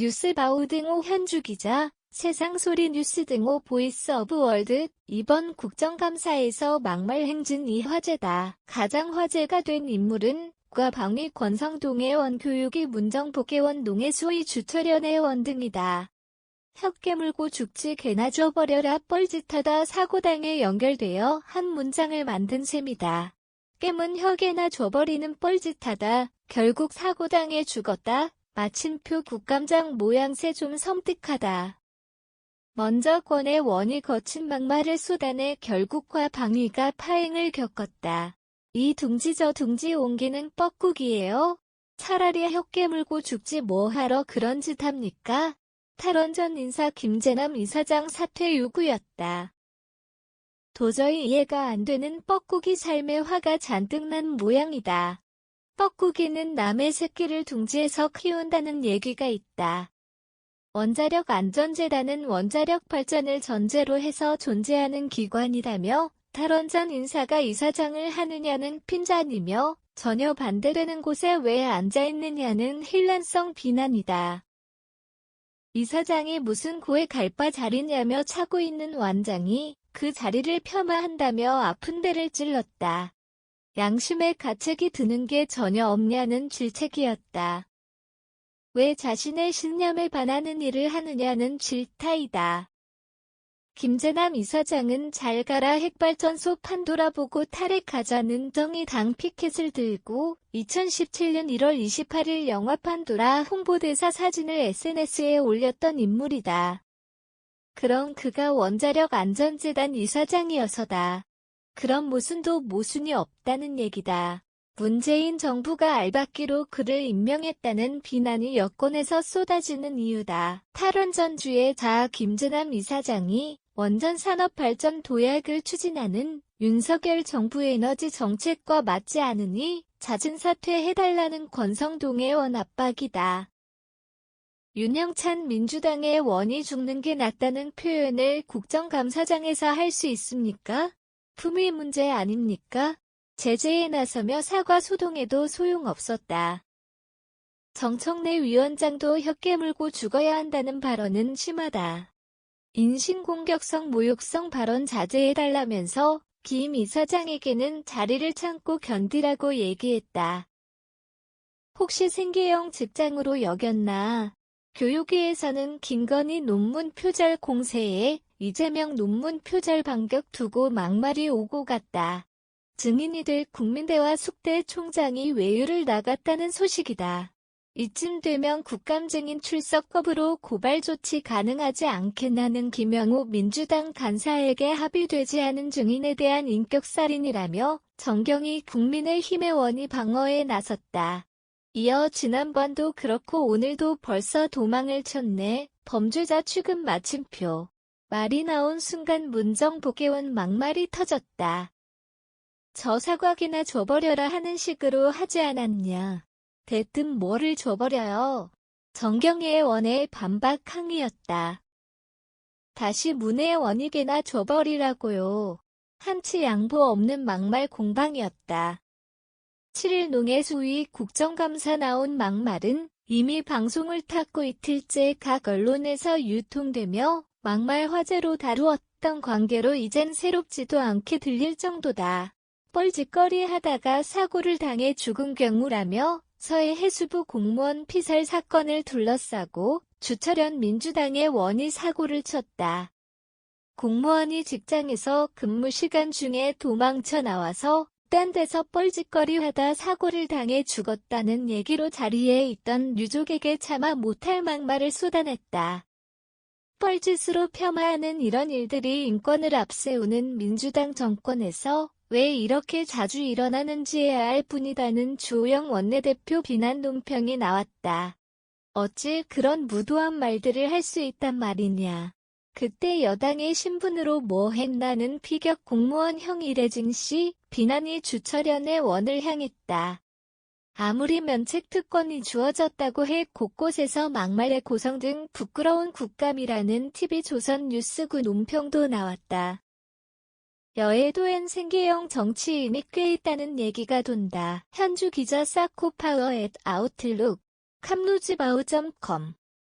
뉴스바우 등호 현주 기자, 세상소리 뉴스 등호 보이스 오브 월드, 이번 국정감사에서 막말 행진 이 화제다. 가장 화제가 된 인물은 과방위 권성동의 원교육이 문정복의원 농해수의 주철연의 원 등이다. 혀 깨물고 죽지 개나 줘버려라 뻘짓하다 사고당에 연결되어 한 문장을 만든 셈이다. 깨문 혀개나 줘버리는 뻘짓하다 결국 사고당해 죽었다. 마침표 국감장 모양새 좀 섬뜩하다. 먼저 권의 원이 거친 막말을 쏟아내 결국과 방위가 파행을 겪었다. 이 둥지 저 둥지 옮기는 뻐꾸기예요. 차라리 혀 깨물고 죽지 뭐하러 그런 짓 합니까? 탈원 전 인사 김재남 이사장 사퇴 요구였다. 도저히 이해가 안 되는 뻐꾸기 삶에 화가 잔뜩 난 모양이다. 뻐꾸기는 남의 새끼를 둥지에서 키운다는 얘기가 있다. 원자력 안전재단은 원자력 발전을 전제로 해서 존재하는 기관이라며 탈원전 인사가 이사장을 하느냐는 핀잔이며 전혀 반대되는 곳에 왜 앉아있느냐는 힐난성 비난이다. 이사장이 무슨 고에 갈 바 자리냐며 차고 있는 완장이 그 자리를 폄하한다며 아픈 데를 찔렀다. 양심의 가책이 드는 게 전혀 없냐는 질책이었다. 왜 자신의 신념에 반하는 일을 하느냐는 질타이다. 김재남 이사장은 잘 가라 핵발전소 판돌아보고 탈핵하자는 정의당 피켓을 들고 2017년 1월 28일 영화 판도라 홍보대사 사진을 SNS에 올렸던 인물이다. 그럼 그가 원자력 안전재단 이사장이어서다. 그런 모순도 모순이 없다는 얘기다. 문재인 정부가 알박기로 그를 임명했다는 비난이 여권에서 쏟아지는 이유다. 탈원 전주의 자 김재남 이사장이 원전 산업 발전 도약을 추진하는 윤석열 정부 에너지 정책과 맞지 않으니 잦은 사퇴해달라는 권성동의 원 압박이다. 윤영찬 민주당의 원이 죽는 게 낫다는 표현을 국정감사장에서 할 수 있습니까? 품위 문제 아닙니까? 제재에 나서며 사과 소동에도 소용없었다. 정청래 위원장도 혀 깨 물고 죽어야 한다는 발언은 심하다. 인신공격성 모욕성 발언 자제해달라면서 김 이사장에게는 자리를 참고 견디라고 얘기했다. 혹시 생계형 직장으로 여겼나? 교육위에서는 김건희 논문 표절 공세에 이재명 논문 표절 반격 두고 막말이 오고 갔다. 증인이 될 국민대화 숙대 총장이 외유를 나갔다는 소식이다. 이쯤 되면 국감 증인 출석법으로 고발 조치 가능하지 않겠나는 김영호 민주당 간사에게 합의되지 않은 증인에 대한 인격살인이라며 정경희 국민의힘의 원이 방어에 나섰다. 이어 지난번도 그렇고 오늘도 벌써 도망을 쳤네. 범죄자 취급 마침표. 말이 나온 순간 문정복의원 막말이 터졌다. 저 사과기나 줘버려라 하는 식으로 하지 않았냐. 대뜸 뭐를 줘버려요. 정경희의 원에 반박 항의였다. 다시 문의 원익에나 줘버리라고요. 한치 양보 없는 막말 공방이었다. 7일 농해 수위 국정감사 나온 막말은 이미 방송을 탔고 이틀째 각 언론에서 유통되며 막말 화제로 다루었던 관계로 이젠 새롭지도 않게 들릴 정도다. 뻘짓거리 하다가 사고를 당해 죽은 경우라며 서해 해수부 공무원 피살 사건을 둘러싸고 주철현 민주당의 원이 사고를 쳤다. 공무원이 직장에서 근무 시간 중에 도망쳐 나와서 딴 데서 뻘짓거리 하다 사고를 당해 죽었다는 얘기로 자리에 있던 유족에게 차마 못할 막말을 쏟아냈다. 뻘짓으로 폄하하는 이런 일들이 인권을 앞세우는 민주당 정권에서 왜 이렇게 자주 일어나는지에 알 뿐이다는 주호영 원내대표 비난 논평이 나왔다. 어찌 그런 무도한 말들을 할 수 있단 말이냐. 그때 여당의 신분으로 뭐 했나는 피격 공무원 형 이래진 씨 비난이 주철현의 원을 향했다. 아무리 면책특권이 주어졌다고 해 곳곳에서 막말의 고성 등 부끄러운 국감이라는 TV조선 뉴스구 논평도 나왔다. 여의도엔 생계형 정치인이 꽤 있다는 얘기가 돈다. 현주 기자 사코파워 앳 아웃룩 캄루지바우.com